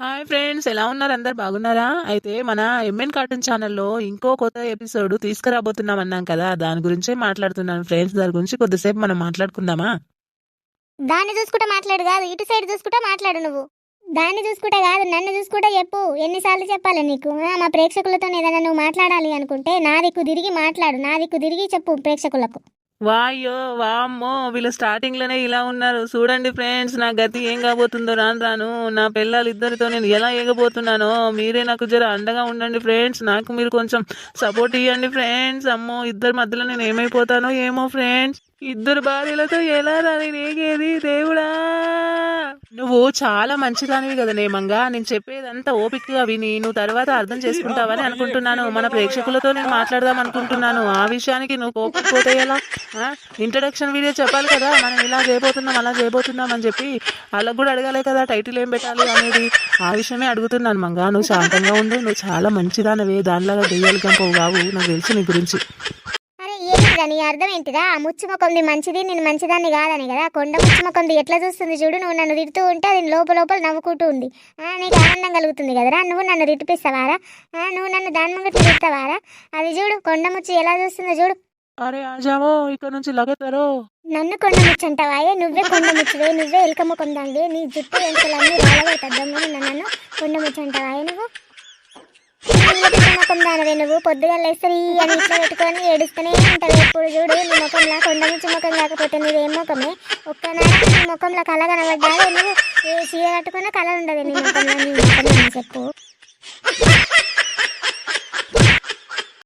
Hi friends ఎలా ఉన్నారు? అందరు బాగున్నారా? అయితే మన ఎంఎన్ కార్టూన్ ఛానల్లో ఇంకో కొత్త ఎపిసోడ్ తీసుకురాబోతున్నాం అన్నాం కదా. దాని గురించే మాట్లాడుతున్నాను ఫ్రెండ్స్. దాని గురించి కొద్దిసేపు మనం మాట్లాడుకుందామా? దాన్ని చూసుకుంటా మాట్లాడు కాదు. ఇటు సైడ్ చూసుకుంటా మాట్లాడు నువ్వు. దాన్ని చూసుకుంటా కాదు. నన్ను చూసుకుంటా చెప్పు. ఎన్నిసార్లు చెప్పాలి నీకు? మా ప్రేక్షకులతో ఏదైనా నువ్వు మాట్లాడాలి అనుకుంటే నా దిక్కు తిరిగి మాట్లాడు. నా దిక్కు తిరిగి చెప్పు ప్రేక్షకులకు. వాయ్యో వామ్మో వీళ్ళు స్టార్టింగ్లోనే ఇలా ఉన్నారు. చూడండి ఫ్రెండ్స్ నా గతి ఏం కాబోతుందో రాను రాను. నా పిల్లలు ఇద్దరితో నేను ఎలా ఎగబోతున్నానో మీరే నాకు జర అండగా ఉండండి ఫ్రెండ్స్ నాకు మీరు కొంచెం సపోర్ట్ ఇవ్వండి ఫ్రెండ్స్ అమ్మో ఇద్దరి మధ్యలో నేను ఏమైపోతానో ఏమో ఫ్రెండ్స్ ఇద్దరు భార్యలతో ఎలా రా నేను ఏగేది దేవుడా చాలా మంచిదానివి కదా నేమంగా. నేను చెప్పేదంతా ఓపికగా విని నువ్వు తర్వాత అర్థం చేసుకుంటావని అనుకుంటున్నాను. మన ప్రేక్షకులతో నేను మాట్లాడదాం అనుకుంటున్నాను. ఆ విషయానికి నువ్వు కోపకపోతే ఎలా? ఇంట్రడక్షన్ వీడియో చెప్పాలి కదా. మనం ఇలా చేయబోతున్నాం అలా చేయబోతున్నాం అని చెప్పి వాళ్ళకు కూడా అడగాలి కదా టైటిల్ ఏం పెట్టాలి అనేది. ఆ విషయమే అడుగుతున్నాను మంగా. నువ్వు శాంతంగా ఉండు. నువ్వు చాలా మంచిదానవే. దానిలాగా దెయ్యాలు కంపవు కావు. నాకు తెలుసు నీ గురించి. ఏంటిదా నీ అర్థం ఏంటిదా? ఆ ముచ్చు ముఖంది మంచిది నేను మంచిదాన్ని కాదని కదా? కొండ ముచ్చు ముఖంది ఎట్లా చూస్తుంది చూడు నువ్వు నన్ను తిడుతూ ఉంటే అది లోపల లోపల నవ్వుకుంటూ ఉంది. ఆ, నీకు ఆనందం కలుగుతుంది కదరా? నువ్వు నన్ను తిట్టిపిస్తావారా? నువ్వు నన్ను దాని ముంగట్లు తిడతావారా? అది చూడు కొండ ముచ్చు ఎలా చూస్తుందో చూడు. అరే ఆజావో ఇక్కడ నుంచి లగతారో నన్ను కొండ ముచ్చంటావాయే నువ్వే కొండ ముచ్చువే నువ్వే ఎలుక ముఖం దానివే నీ జుట్టు వెంకలన్నీ నన్ను కొండ ముచ్చంటావాయే నువ్వు? దానివే నువ్వు పొద్దుగా లేస్తరి అని ఇట్లా పెట్టుకొని ఏడుస్తూనే ఉంటావు. ఎప్పుడు చూడు నీ ముఖంలో కొండ నుంచి ముఖం కాకపోతే నీదేం ముఖమే. ఒక్కనాడు నీ ముఖంలో కళ కనబడ్డా నువ్వు. ఏ చీర కట్టుకున్నా కళ ఉండదు నీ ముఖంలో నీ ముఖంలో చెప్పు.